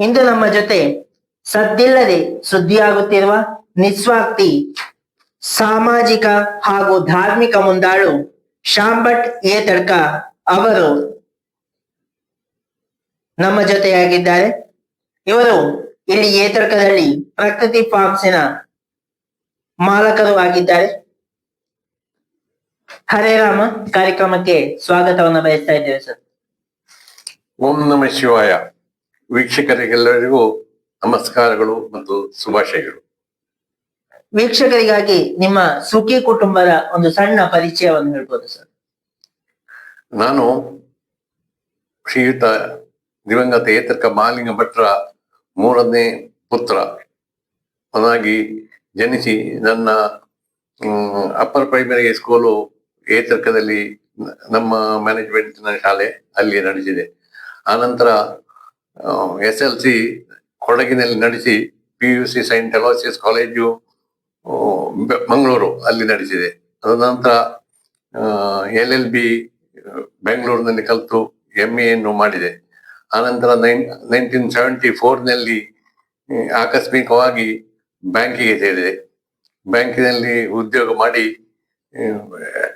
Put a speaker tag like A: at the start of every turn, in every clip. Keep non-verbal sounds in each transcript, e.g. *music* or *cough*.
A: ಇಂದು ನಮ್ಮ ಜೊತೆ ಸದ್ದಿಲ್ಲದೆ ಸುದ್ದಿಯಾಗುತ್ತಿರುವ ನಿಸ್ವಾರ್ಥಿ, ಸಾಮಾಜಿಕ ಹಾಗೂ ಧಾರ್ಮಿಕ ಮುಂದಾಳು ಶಾಂಭಟ್ ಏತಡ್ಕ ಅವರು ನಮ್ಮ ಜೊತೆಯಾಗಿದ್ದಾರೆ. ಇವರು ಇಲ್ಲಿ ಏತಡ್ಕದಲ್ಲಿ ಪ್ರಕೃತಿ ಫಾರ್ಮ್ಸಿನ ಮಾಲಕರು ಆಗಿದ್ದಾರೆ. ಹರೇ ರಾಮ, ಕಾರ್ಯಕ್ರಮಕ್ಕೆ ಸ್ವಾಗತವನ್ನು ಬಯಸ್ತಾ ಇದ್ದೇವೆ ಸರ್.
B: ಓಂ ನಮ ಶಿವಾಯ. ವೀಕ್ಷಕರಿಗೆಲ್ಲರಿಗೂ ನಮಸ್ಕಾರಗಳು ಮತ್ತು ಶುಭಾಶಯಗಳು.
A: ವೀಕ್ಷಕರಿಗಾಗಿ ನಿಮ್ಮ ಸುಖಿ ಕುಟುಂಬದ ಒಂದು ಸಣ್ಣ ಪರಿಚಯವನ್ನು ಹೇಳ್ಬೋದು ಸರ್.
B: ನಾನು ಶ್ರೀಯುತ ದಿವಂಗತ ಏತರ್ಕ ಮಾಲಿಂಗ ಭಟ್ರ ಮೂರನೇ ಪುತ್ರ. ಅವನಾಗಿ ಜನಿಸಿ ನನ್ನ ಅಪ್ಪರ್ ಪ್ರೈಮರಿ ಸ್ಕೂಲು ಏತರ್ಕದಲ್ಲಿ ನಮ್ಮ ಮ್ಯಾನೇಜ್ಮೆಂಟ್ನ ಶಾಲೆ ಅಲ್ಲಿ ನಡೆಸಿದೆ. ಆನಂತರ ಎಸ್ ಎಲ್ ಸಿ ಕೊಡಗಿನಲ್ಲಿ ನಡೆಸಿ P U C Saint Aloysius college Mangaluru ಅಲ್ಲಿ ನಡೆಸಿದೆ. ಅದ ನಂತರ ಎಲ್ ಎಲ್ ಬಿ, ಬೆಂಗಳೂರಿನಲ್ಲಿ ಕಲಿತು ಎಂ ಎನ್ನು ಮಾಡಿದೆ. ಆನಂತರ ನೈನ್, ನೈನ್ಟೀನ್ ಸೆವೆಂಟಿ ಫೋರ್ನಲ್ಲಿ ಆಕಸ್ಮಿಕವಾಗಿ ಬ್ಯಾಂಕಿಗೆ ಸೇರಿದೆ. ಬ್ಯಾಂಕಿನಲ್ಲಿ ಉದ್ಯೋಗ ಮಾಡಿ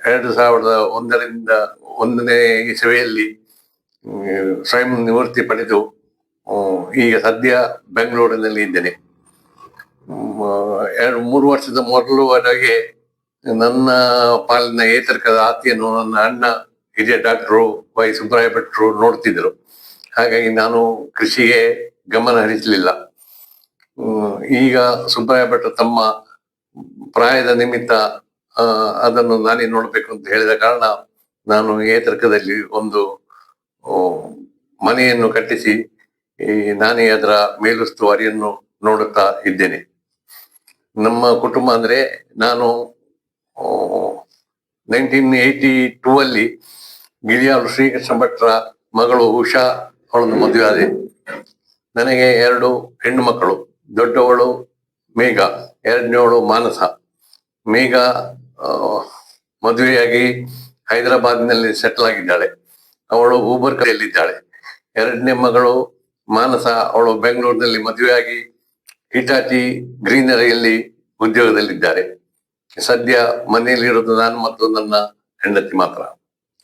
B: ಎರಡು ಸಾವಿರದ ಒಂದರಿಂದ ಒಂದನೇ ಇಸವೆಯಲ್ಲಿ ಸ್ವಯಂ ನಿವೃತ್ತಿ ಪಡೆದು ಈಗ ಸದ್ಯ ಬೆಂಗಳೂರಿನಲ್ಲಿ ಇದ್ದೇನೆ. ಎರಡು, ಮೂರು ವರ್ಷದ ಮೊದಲುವರೆಗೆ ನನ್ನ ಪಾಲಿನ ಏತರ್ಕದ ಆತಿಯನ್ನು ನನ್ನ ಅಣ್ಣ ಹಿರಿಯ ಡಾಕ್ಟ್ರು ವೈ ಸುಬ್ರಾಯ ಭಟ್ರು ನೋಡ್ತಿದ್ರು. ಹಾಗಾಗಿ ನಾನು ಕೃಷಿಗೆ ಗಮನ ಹರಿಸಲಿಲ್ಲ. ಈಗ ಸುಬ್ರಾಯ ಭಟ್ರು ತಮ್ಮ ಪ್ರಾಯದ ನಿಮಿತ್ತ ಅದನ್ನು ನಾನೇ ನೋಡ್ಬೇಕು ಅಂತ ಹೇಳಿದ ಕಾರಣ ನಾನು ಏತರ್ಕದಲ್ಲಿ ಒಂದು ಮನೆಯನ್ನು ಕಟ್ಟಿಸಿ ಈ ನಾನೇ ಅದರ ಮೇಲುಸ್ತುವಾರಿಯನ್ನು ನೋಡುತ್ತಾ ಇದ್ದೇನೆ. ನಮ್ಮ ಕುಟುಂಬ ಅಂದ್ರೆ ನಾನು ನೈನ್ಟೀನ್ ಏಯ್ಟಿ ಟೂ ಅಲ್ಲಿ ಗಿರಿಯಾಳು ಶ್ರೀಕೃಷ್ಣ ಭಟ್ರ ಮಗಳು ಉಷಾ ಅವಳನ್ನು ಮದುವೆ ಆದೆ. ನನಗೆ ಎರಡು ಹೆಣ್ಣು ಮಕ್ಕಳು, ದೊಡ್ಡವಳು ಮೇಘ, ಎರಡನೇವಳು ಮಾನಸ. ಮೇಘ ಮದುವೆಯಾಗಿ ಹೈದರಾಬಾದ್ನಲ್ಲಿ ಸೆಟ್ಲ್ ಆಗಿದ್ದಾಳೆ. ಅವಳು ಊಬರ್ ಕೈಯಲ್ಲಿದ್ದಾಳೆ ಎರಡನೇ ಮಗಳು ಮಾನಸ ಅವಳು ಬೆಂಗಳೂರಿನಲ್ಲಿ ಮದುವೆಯಾಗಿ ಹಿಟಾಚಿ ಗ್ರೀನರಿಯಲ್ಲಿ ಉದ್ಯೋಗದಲ್ಲಿದ್ದಾರೆ. ಸದ್ಯ ಮನೆಯಲ್ಲಿರೋದು ನಾನು ಮತ್ತು ನನ್ನ ಹೆಂಡತಿ ಮಾತ್ರ.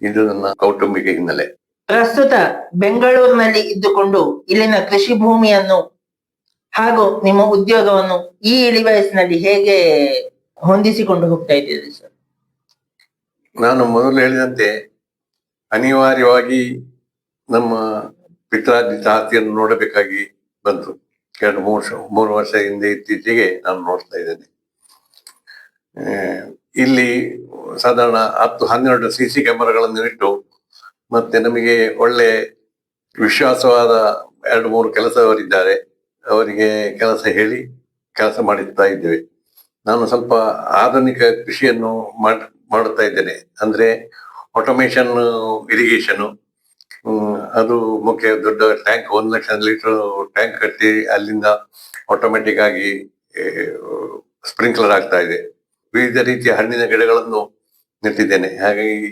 B: ಇದು ನನ್ನ ಕೌಟುಂಬಿಕ ಹಿನ್ನೆಲೆ.
A: ಪ್ರಸ್ತುತ ಬೆಂಗಳೂರಿನಲ್ಲಿ ಇದ್ದುಕೊಂಡು ಇಲ್ಲಿನ ಕೃಷಿ ಭೂಮಿಯನ್ನು ಹಾಗೂ ನಿಮ್ಮ ಉದ್ಯೋಗವನ್ನು ಈ ಇಳಿ ವಯಸ್ಸಿನಲ್ಲಿ ಹೇಗೆ ಹೊಂದಿಸಿಕೊಂಡು ಹೋಗ್ತಾ ಇದ್ದೀರಿ ಸರ್?
B: ನಾನು ಮೊದಲು ಹೇಳಿದಂತೆ ಅನಿವಾರ್ಯವಾಗಿ ನಮ್ಮ ಪಿತ್ರಾರ್ಜಿತ ಆಸ್ತಿಯನ್ನು ನೋಡಬೇಕಾಗಿ ಬಂತು. ಎರಡು ಮೂರು ಮೂರು ವರ್ಷ ಹಿಂದೆ ಇತ್ತೀಚೆಗೆ ನಾನು ನೋಡ್ತಾ ಇದ್ದೇನೆ. ಇಲ್ಲಿ ಸಾಧಾರಣ ಹತ್ತು ಹನ್ನೆರಡು ಸಿ ಸಿ ಕ್ಯಾಮರಾಗಳನ್ನು ಇಟ್ಟು ಮತ್ತೆ ನಮಗೆ ಒಳ್ಳೆ ವಿಶ್ವಾಸವಾದ ಎರಡು ಮೂರು ಕೆಲಸದವರಿದ್ದಾರೆ. ಅವರಿಗೆ ಕೆಲಸ ಹೇಳಿ ಕೆಲಸ ಮಾಡುತ್ತಾ ಇದ್ದೇವೆ. ನಾನು ಸ್ವಲ್ಪ ಆಧುನಿಕ ಕೃಷಿಯನ್ನು ಮಾಡ್ ಮಾಡುತ್ತಾ ಇದ್ದೇನೆ. ಅಂದ್ರೆ ಆಟೋಮೇಷನ್ ಇರಿಗೇಷನ್ ಅದು ಮುಖ್ಯ ದೊಡ್ಡ ಟ್ಯಾಂಕ್, ಒಂದು ಲಕ್ಷ ಲೀಟರ್ ಟ್ಯಾಂಕ್ ಕಟ್ಟಿ ಅಲ್ಲಿಂದ ಆಟೋಮೆಟಿಕ್ ಆಗಿ ಸ್ಪ್ರಿಂಕ್ಲರ್ ಆಗ್ತಾ ಇದೆ. ವಿವಿಧ ರೀತಿಯ ಹಣ್ಣಿನ ಗಿಡಗಳನ್ನು ನೆಟ್ಟಿದ್ದೇನೆ. ಹಾಗಾಗಿ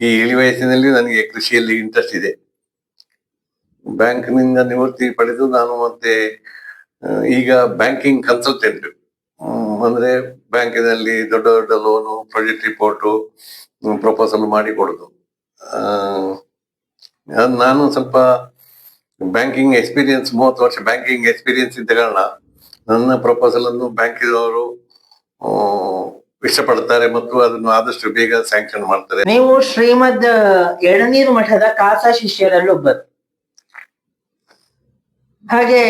B: ಈ ಇಳಿ ವಯಸ್ಸಿನಲ್ಲಿ ನನಗೆ ಕೃಷಿಯಲ್ಲಿ ಇಂಟ್ರೆಸ್ಟ್ ಇದೆ. ಬ್ಯಾಂಕ್ನಿಂದ ನಿವೃತ್ತಿ ಪಡೆದು ನಾನು ಮತ್ತೆ ಈಗ ಬ್ಯಾಂಕಿಂಗ್ ಕನ್ಸಲ್ಟೆಂಟ್ ಅಂದ್ರೆ ಬ್ಯಾಂಕಿನಲ್ಲಿ ದೊಡ್ಡ ದೊಡ್ಡ ಲೋನು ಪ್ರಾಜೆಕ್ಟ್ ರಿಪೋರ್ಟು ಪ್ರಪೋಸಲ್ ಮಾಡಿ ಕೊಡೋದು. ಅದ್ ನಾನು ಸ್ವಲ್ಪ ಬ್ಯಾಂಕಿಂಗ್ ಎಕ್ಸ್ಪೀರಿಯನ್ಸ್ ಮೂವತ್ತು ವರ್ಷ ಬ್ಯಾಂಕಿಂಗ್ ಎಕ್ಸ್ಪೀರಿಯನ್ಸ್ ಇದ್ದ ಕಾರಣ ನನ್ನ ಪ್ರಪೋಸಲ್ ಅನ್ನು ಬ್ಯಾಂಕಿನವರು ಇಷ್ಟಪಡ್ತಾರೆ ಮತ್ತು ಅದನ್ನು ಆದಷ್ಟು ಬೇಗ ಸ್ಯಾಂಕ್ಷನ್ ಮಾಡ್ತಾರೆ.
A: ನೀವು ಶ್ರೀಮದ್ ಎಳನೀರು ಮಠದ ಖಾಸಾ ಶಿಷ್ಯರಲ್ಲೊಬ್ಬರು ಹಾಗೆ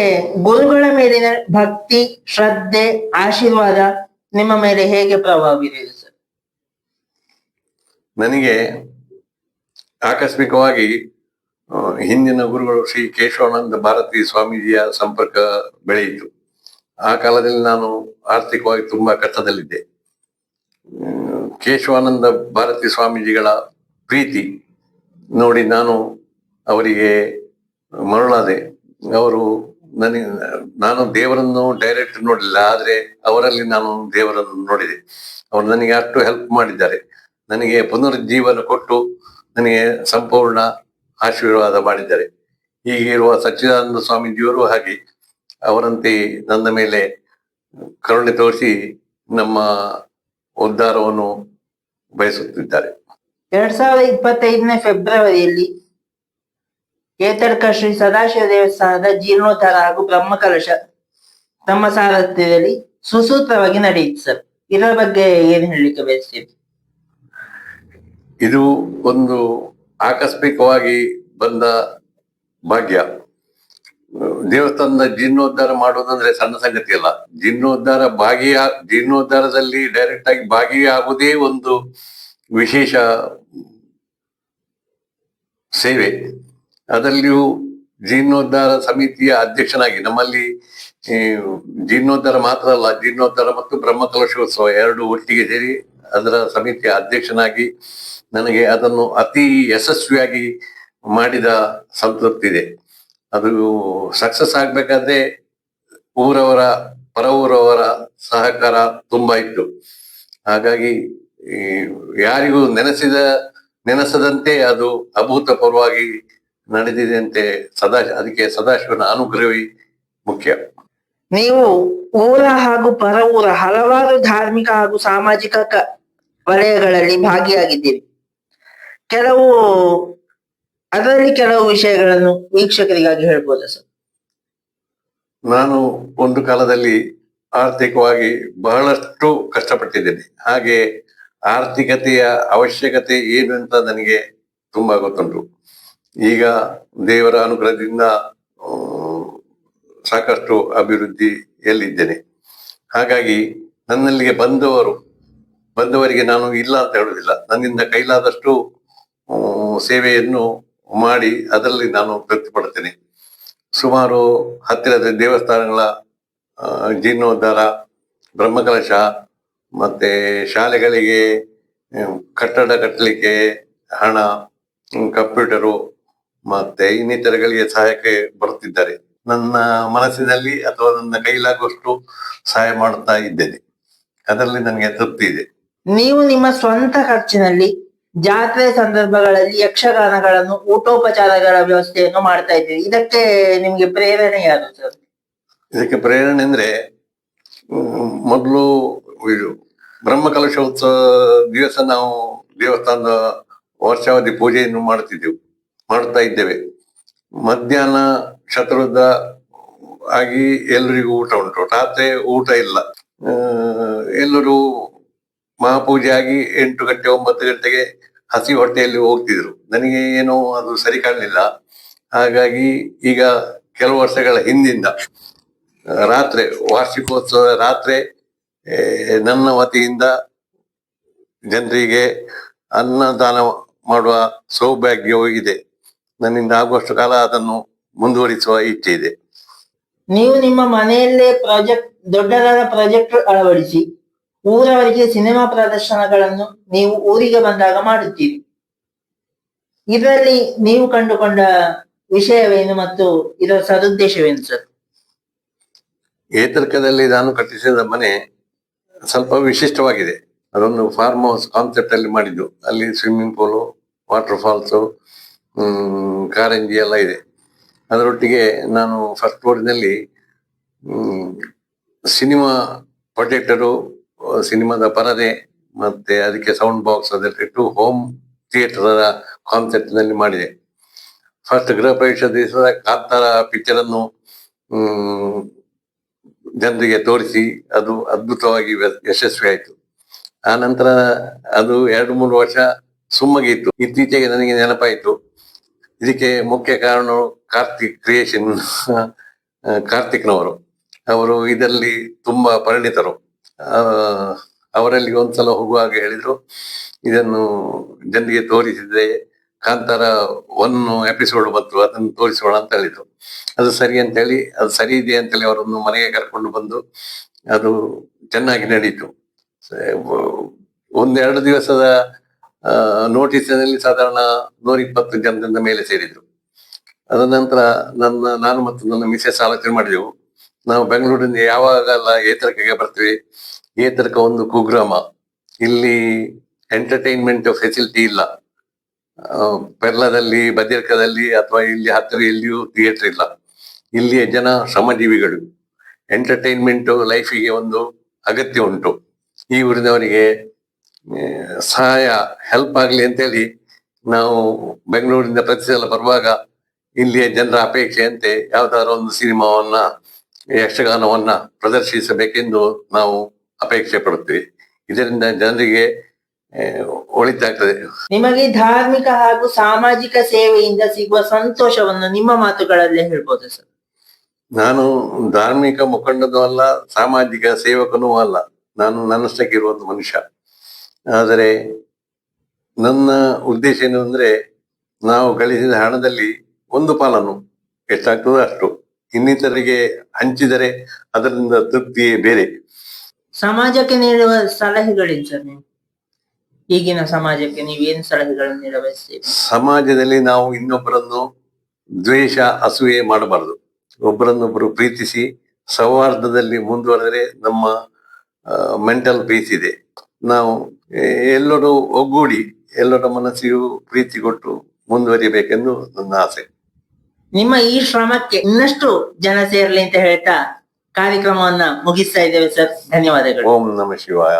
A: ಗುರುಗಳ ಮೇಲಿನ ಭಕ್ತಿ ಶ್ರದ್ಧೆ ಆಶೀರ್ವಾದ ನಿಮ್ಮ ಮೇಲೆ ಹೇಗೆ ಪ್ರಭಾವ ಬೀರಿದೆ ಸರ್?
B: ನನಗೆ ಆಕಸ್ಮಿಕವಾಗಿ ಹಿಂದಿನ ಗುರುಗಳು ಶ್ರೀ ಕೇಶವಾನಂದ ಭಾರತಿ ಸ್ವಾಮೀಜಿಯ ಸಂಪರ್ಕ ಬೆಳೆಯಿತು. ಆ ಕಾಲದಲ್ಲಿ ನಾನು ಆರ್ಥಿಕವಾಗಿ ತುಂಬಾ ಕಷ್ಟದಲ್ಲಿದ್ದೆ. ಕೇಶವಾನಂದ ಭಾರತಿ ಸ್ವಾಮೀಜಿಗಳ ಪ್ರೀತಿ ನೋಡಿ ನಾನು ಅವರಿಗೆ ಮರಳಾದೆ. ಅವರು ನನಗೆ, ನಾನು ದೇವರನ್ನು ಡೈರೆಕ್ಟ್ ನೋಡಲಿಲ್ಲ ಆದ್ರೆ ಅವರಲ್ಲಿ ನಾನು ದೇವರನ್ನು ನೋಡಿದೆ. ಅವರು ನನಗೆ ಅಷ್ಟು ಹೆಲ್ಪ್ ಮಾಡಿದ್ದಾರೆ. ನನಗೆ ಪುನರುಜ್ಜೀವನ ಕೊಟ್ಟು, ನನಗೆ ಸಂಪೂರ್ಣ ಆಶೀರ್ವಾದ ಮಾಡಿದ್ದಾರೆ. ಹೀಗಿರುವ ಸಚ್ಚಿದಾನಂದ ಸ್ವಾಮೀಜಿಯವರು ಹಾಗೆ ಅವರಂತೆ ನನ್ನ ಮೇಲೆ ಕರುಣೆ ತೋರಿಸಿ ನಮ್ಮ ಉದ್ಧಾರವನ್ನು ಬಯಸುತ್ತಿದ್ದಾರೆ.
A: ಎರಡ್ ಸಾವಿರದ ಇಪ್ಪತ್ತೈದನೇ ಫೆಬ್ರವರಿಯಲ್ಲಿ ಕೇತಡ್ಕ ಶ್ರೀ ಸದಾಶಿವ ದೇವಸ್ಥಾನದ ಜೀರ್ಣೋದ್ಧಾರ ಹಾಗೂ ಬ್ರಹ್ಮಕಲಶ ತಮ್ಮ ಸಾರಥ್ಯದಲ್ಲಿ ಸುಸೂತ್ರವಾಗಿ ನಡೆಯಿತು ಸರ್. ಇದರ ಬಗ್ಗೆ ಏನು ಹೇಳಲಿಕ್ಕೆ ಬಯಸ್ತೀರಿ?
B: ಇದು ಒಂದು ಆಕಸ್ಮಿಕವಾಗಿ ಬಂದ ಭಾಗ್ಯ. ದೇವಸ್ಥಾನದ ಜೀರ್ಣೋದ್ಧಾರ ಮಾಡುವುದಂದ್ರೆ ಸಣ್ಣ ಸಂಗತಿ ಅಲ್ಲ. ಜೀರ್ಣೋದ್ಧಾರ ಭಾಗಿಯ ಜೀರ್ಣೋದ್ಧಾರದಲ್ಲಿ ಡೈರೆಕ್ಟ್ ಆಗಿ ಭಾಗಿಯಾಗುವುದೇ ಒಂದು ವಿಶೇಷ ಸೇವೆ. ಅದರಲ್ಲಿಯೂ ಜೀರ್ಣೋದ್ಧಾರ ಸಮಿತಿಯ ಅಧ್ಯಕ್ಷನಾಗಿ ನಮ್ಮಲ್ಲಿ ಜೀರ್ಣೋದ್ಧಾರ ಮಾತ್ರ ಅಲ್ಲ, ಜೀರ್ಣೋದ್ಧಾರ ಮತ್ತು ಬ್ರಹ್ಮಕಲಶೋತ್ಸವ ಎರಡು ಒಟ್ಟಿಗೆ ಸೇರಿ ಅದರ ಸಮಿತಿಯ ಅಧ್ಯಕ್ಷನಾಗಿ ನನಗೆ ಅದನ್ನು ಅತಿ ಯಶಸ್ವಿಯಾಗಿ ಮಾಡಿದ ಸಂತೃಪ್ತಿ ಇದೆ ಅದು ಸಕ್ಸಸ್ ಆಗ್ಬೇಕಾದ್ರೆ ಊರವರ ಪರ ಊರವರ ಸಹಕಾರ ತುಂಬಾ ಇತ್ತು. ಹಾಗಾಗಿ ಯಾರಿಗೂ ನೆನೆಸಿದ, ನೆನೆಸದಂತೆ ಅದು ಅಭೂತಪೂರ್ವವಾಗಿ ನಡೆದಿದೆ ಅಂತೆ ಸದಾ, ಅದಕ್ಕೆ ಸದಾಶಿವನ ಅನುಗ್ರಹವೇ ಮುಖ್ಯ.
A: ನೀವು ಊರ ಹಾಗೂ ಪರ ಊರ ಹಲವಾರು ಧಾರ್ಮಿಕ ಹಾಗೂ ಸಾಮಾಜಿಕ ವಲಯಗಳಲ್ಲಿ ಭಾಗಿಯಾಗಿದ್ದೀರಿ. ಕೆಲವು, ಅದರಲ್ಲಿ ಕೆಲವು ವಿಷಯಗಳನ್ನು ವೀಕ್ಷಕರಿಗಾಗಿ ಹೇಳ್ಬೋದ ಸರ್?
B: ನಾನು ಒಂದು ಕಾಲದಲ್ಲಿ ಆರ್ಥಿಕವಾಗಿ ಬಹಳಷ್ಟು ಕಷ್ಟಪಟ್ಟಿದ್ದೇನೆ. ಹಾಗೆ ಆರ್ಥಿಕತೆಯ ಅವಶ್ಯಕತೆ ಏನು ಅಂತ ನನಗೆ ತುಂಬಾ ಗೊತ್ತುಂಟು. ಈಗ ದೇವರ ಅನುಗ್ರಹದಿಂದ ಸಾಕಷ್ಟು ಅಭಿವೃದ್ಧಿಯಲ್ಲಿದ್ದೇನೆ ಹಾಗಾಗಿ ನನ್ನಲ್ಲಿಗೆ ಬಂದವರು, ಬಂದವರಿಗೆ ನಾನು ಇಲ್ಲ ಅಂತ ಹೇಳುವುದಿಲ್ಲ. ನನ್ನಿಂದ ಕೈಲಾದಷ್ಟು ಸೇವೆಯನ್ನು ಮಾಡಿ ಅದರಲ್ಲಿ ನಾನು ತೃಪ್ತಿ ಪಡ್ತೇನೆ ಸುಮಾರು ಹತ್ತಿರದ ದೇವಸ್ಥಾನಗಳ ಜೀರ್ಣೋದ್ಧಾರ, ಬ್ರಹ್ಮಕಲಶ, ಮತ್ತೆ ಶಾಲೆಗಳಿಗೆ ಕಟ್ಟಡ ಕಟ್ಟಲಿಕ್ಕೆ ಹಣ ಕಂಪ್ಯೂಟರು, ಮತ್ತೆ ಇನ್ನಿತರಗಳಿಗೆ ಸಹಾಯಕ್ಕೆ ಬರುತ್ತಿದ್ದಾರೆ. ನನ್ನ ಮನಸ್ಸಿನಲ್ಲಿ ಅಥವಾ ನನ್ನ ಕೈಲಾಗುವಷ್ಟು ಸಹಾಯ ಮಾಡುತ್ತಾ ಇದ್ದೇನೆ. ಅದರಲ್ಲಿ ನನಗೆ ತೃಪ್ತಿ ಇದೆ.
A: ನೀವು ನಿಮ್ಮ ಸ್ವಂತ ಖರ್ಚಿನಲ್ಲಿ ಜಾತ್ರೆ ಸಂದರ್ಭಗಳಲ್ಲಿ ಯಕ್ಷಗಾನಗಳನ್ನು, ಊಟೋಪಚಾರಗಳ ವ್ಯವಸ್ಥೆಯನ್ನು ಮಾಡ್ತಾ ಇದ್ದೀವಿ. ಇದಕ್ಕೆ ನಿಮ್ಗೆ ಪ್ರೇರಣೆ ಯಾರು ಸರ್?
B: ಇದಕ್ಕೆ ಪ್ರೇರಣೆ ಅಂದ್ರೆ ಮೊದಲು ಇದು ಬ್ರಹ್ಮಕಲಶೋತ್ಸವ ದಿವಸ ನಾವು ದೇವಸ್ಥಾನದ ವರ್ಷಾವಧಿ ಪೂಜೆಯನ್ನು ಮಾಡುತ್ತಿದ್ದೆವು ಮಾಡ್ತಾ ಇದ್ದೇವೆ. ಮಧ್ಯಾಹ್ನ ಶತ್ರುದ ಆಗಿ ಎಲ್ಲರಿಗೂ ಊಟ ಉಂಟು. ರಾತ್ರಿ ಊಟ ಇಲ್ಲ. ಎಲ್ಲರೂ ಮಹಾಪೂಜೆ ಆಗಿ ಎಂಟು ಗಂಟೆ, ಒಂಬತ್ತು ಗಂಟೆಗೆ ಹಸಿ ಹೊಟ್ಟೆಯಲ್ಲಿ ಹೋಗ್ತಿದ್ರು. ನನಗೆ ಏನೋ ಅದು ಸರಿ ಕಾಣಲಿಲ್ಲ. ಹಾಗಾಗಿ ಈಗ ಕೆಲವು ವರ್ಷಗಳ ಹಿಂದಿಂದ, ರಾತ್ರಿ ವಾರ್ಷಿಕೋತ್ಸವ ರಾತ್ರಿ ನನ್ನ ವತಿಯಿಂದ ಜನರಿಗೆ ಅನ್ನದಾನ ಮಾಡುವ ಸೌಭಾಗ್ಯವೂ ಇದೆ. ನನ್ನಿಂದ ಆಗುವಷ್ಟು ಕಾಲ ಅದನ್ನು ಮುಂದುವರಿಸುವ ಇಚ್ಛೆ ಇದೆ.
A: ನೀವು ನಿಮ್ಮ ಮನೆಯಲ್ಲೇ ಪ್ರಾಜೆಕ್ಟ್, ದೊಡ್ಡದಾದ ಪ್ರಾಜೆಕ್ಟ್ ಅಳವಡಿಸಿ. ಊರವರಿಗೆ ಸಿನಿಮಾ ಪ್ರದರ್ಶನಗಳನ್ನು ನೀವು ಊರಿಗೆ ಬಂದಾಗ ಮಾಡುತ್ತೀರಿ. ಇದರಲ್ಲಿ ನೀವು ಕಂಡುಕೊಂಡ ವಿಷಯವೇನು ಮತ್ತು ಇದರ ಸದುದ್ದೇಶವೇನು ಸರ್?
B: ಏತರ್ಕದಲ್ಲಿ ನಾನು ಕಟ್ಟಿಸಿದ ಮನೆ ಸ್ವಲ್ಪ ವಿಶಿಷ್ಟವಾಗಿದೆ. ಅದೊಂದು ಫಾರ್ಮ್ ಹೌಸ್ ಕಾನ್ಸೆಪ್ಟ್ ಅಲ್ಲಿ ಮಾಡಿದ್ದು. ಅಲ್ಲಿ ಸ್ವಿಮ್ಮಿಂಗ್ ಪೂಲು ವಾಟರ್ ಫಾಲ್ಸು ಕಾರಂಜಿ ಎಲ್ಲ ಇದೆ. ಅದರೊಟ್ಟಿಗೆ ನಾನು ಫಸ್ಟ್ ಫ್ಲೋರಿನಲ್ಲಿ ಸಿನಿಮಾ ಪ್ರೊಜೆಕ್ಟರು ಸಿನಿಮಾದ ಪರದೆ ಮತ್ತೆ ಅದಕ್ಕೆ ಸೌಂಡ್ ಬಾಕ್ಸ್ ಅದನ್ನಿಟ್ಟು ಹೋಮ್ ಥಿಯೇಟರ್ ಕಾನ್ಸೆಪ್ಟ್ನಲ್ಲಿ ಮಾಡಿದೆ. ಫಸ್ಟ್ ಗೃಹ ಪ್ರವೇಶ ದಿವಸದ ಕಾಂತಾರ ಪಿಕ್ಚರ್ ಅನ್ನು ಜನರಿಗೆ ತೋರಿಸಿ ಅದು ಅದ್ಭುತವಾಗಿ ಯಶಸ್ವಿ ಆಯಿತು. ಆ ನಂತರ ಅದು ಎರಡು ಮೂರು ವರ್ಷ ಸುಮ್ಮಗಿತ್ತು ಇತ್ತೀಚೆಗೆ ನನಗೆ ನೆನಪಾಯಿತು. ಇದಕ್ಕೆ ಮುಖ್ಯ ಕಾರಣ ಕಾರ್ತಿಕ್ ಕ್ರಿಯೇಷನ್ *laughs* ಕಾರ್ತಿಕ್ನವರು. ಅವರು ಇದರಲ್ಲಿ ತುಂಬಾ ಪರಿಣಿತರು. ಅವರಲ್ಲಿ ಒಂದ್ಸಲ ಹೋಗುವಾಗ ಹೇಳಿದ್ರು, ಇದನ್ನು ಜನರಿಗೆ ತೋರಿಸಿದ್ರೆ ಕಾಂತಾರ ಒನ್ ಎಪಿಸೋಡ್ ಬಂತು, ಅದನ್ನು ತೋರಿಸೋಣ ಅಂತ ಹೇಳಿದ್ರು. ಅದು ಸರಿ ಅಂತ ಹೇಳಿ ಅದು ಸರಿ ಇದೆ ಅಂತೇಳಿ ಅವರನ್ನು ಮನೆಗೆ ಕರ್ಕೊಂಡು ಬಂದು ಅದು ಚೆನ್ನಾಗಿ ನಡೀತು. ಒಂದೆರಡು ದಿವಸದ ನೋಟಿಸಿನಲ್ಲಿ ಸಾಧಾರಣ ನೂರ ಇಪ್ಪತ್ತು ಜನರಿಂದ ಮೇಲೆ ಸೇರಿದ್ರು. ಅದ ನಂತರ ನನ್ನ, ನಾನು ಮತ್ತು ನನ್ನ ಮಿಸೆಸ್ ಆಲೋಚನೆ ಮಾಡಿದೆವು. ನಾವು ಬೆಂಗಳೂರಿನಿಂದ ಯಾವಾಗೆಲ್ಲ ಏತರ್ಕಗೆ ಬರ್ತೀವಿ? ಏತರ್ಕ ಒಂದು ಕುಗ್ರಾಮ. ಇಲ್ಲಿ ಎಂಟರ್ಟೈನ್ಮೆಂಟ್ ಫೆಸಿಲಿಟಿ ಇಲ್ಲ. ಪೆರ್ಲದಲ್ಲಿ, ಬದಿರ್ಕದಲ್ಲಿ ಅಥವಾ ಇಲ್ಲಿ ಹತ್ತಿರ ಎಲ್ಲಿಯೂ ಥಿಯೇಟರ್ ಇಲ್ಲ. ಇಲ್ಲಿಯ ಜನ ಶ್ರಮಜೀವಿಗಳು. ಎಂಟರ್ಟೈನ್ಮೆಂಟ್ ಲೈಫಿಗೆ ಒಂದು ಅಗತ್ಯ ಉಂಟು. ಈ ಊರಿನವರಿಗೆ ಸಹಾಯ ಹೆಲ್ಪ್ ಆಗಲಿ ಅಂತೇಳಿ ನಾವು ಬೆಂಗಳೂರಿಂದ ಪ್ರತಿ ಸಲ ಬರುವಾಗ ಇಲ್ಲಿಯ ಜನರ ಅಪೇಕ್ಷೆಯಂತೆ ಯಾವ್ದಾದ್ರು ಒಂದು ಸಿನಿಮಾವನ್ನ ಯಕ್ಷಗಾನವನ್ನ ಪ್ರದರ್ಶಿಸಬೇಕೆಂದು ನಾವು ಅಪೇಕ್ಷೆ ಪಡುತ್ತೇವೆ. ಇದರಿಂದ ಜನರಿಗೆ ಒಳಿತಾಗ್ತದೆ.
A: ನಿಮಗೆ ಧಾರ್ಮಿಕ ಹಾಗೂ ಸಾಮಾಜಿಕ ಸೇವೆಯಿಂದ ಸಿಗುವ ಸಂತೋಷವನ್ನು ನಿಮ್ಮ ಮಾತುಗಳಲ್ಲಿ ಹೇಳ್ಬೋದು ಸರ್?
B: ನಾನು ಧಾರ್ಮಿಕ ಮುಖಂಡನೂ ಅಲ್ಲ ಸಾಮಾಜಿಕ ಸೇವಕನೂ ಅಲ್ಲ. ನಾನು ನನ್ನಷ್ಟಕ್ಕಿರುವ ಒಂದು ಮನುಷ್ಯ. ಆದರೆ ನನ್ನ ಉದ್ದೇಶ ಏನು ಅಂದ್ರೆ ನಾವು ಗಳಿಸಿದ ಹಣದಲ್ಲಿ ಒಂದು ಪಾಲನ್ನು ಎಷ್ಟಾಗ್ತದೋ ಅಷ್ಟು. ಇನ್ನಿತರಿಗೆ ಹಂಚಿದರೆ ಅದರಿಂದ ತೃಪ್ತಿಯೇ ಬೇರೆ.
A: ಸಮಾಜಕ್ಕೆ ನೀಡುವ ಸಲಹೆಗಳೇನು ಸರ್ ನೀವು ಈಗಿನ ಸಮಾಜಕ್ಕೆ ನೀವು ಏನ್ ಸಲಹೆಗಳನ್ನು ನೀಡಬಯಸ್ತೀವಿ
B: ಸಮಾಜದಲ್ಲಿ ನಾವು ಇನ್ನೊಬ್ಬರನ್ನು ದ್ವೇಷ ಅಸೂಯೆ ಮಾಡಬಾರದು. ಒಬ್ಬರನ್ನೊಬ್ಬರು ಪ್ರೀತಿಸಿ ಸೌಹಾರ್ದದಲ್ಲಿ ಮುಂದುವರೆದರೆ ನಮ್ಮ ಮೆಂಟಲ್ ಪೀಸ್ ಇದೆ. ನಾವು ಎಲ್ಲರೂ ಒಗ್ಗೂಡಿ ಎಲ್ಲರ ಮನಸ್ಸಿಗೂ ಪ್ರೀತಿ ಕೊಟ್ಟು ಮುಂದುವರಿಬೇಕೆಂದು ನನ್ನ ಆಸೆ.
A: ನಿಮ್ಮ ಈ ಶ್ರಮಕ್ಕೆ ಇನ್ನಷ್ಟು ಜನ ಸೇರ್ಲಿ ಅಂತ ಹೇಳ್ತಾ ಕಾರ್ಯಕ್ರಮವನ್ನ ಮುಗಿಸ್ತಾ ಇದ್ದೇವೆ ಸರ್. ಧನ್ಯವಾದಗಳು.
B: ಓಂ ನಮ ಶಿವಾಯ.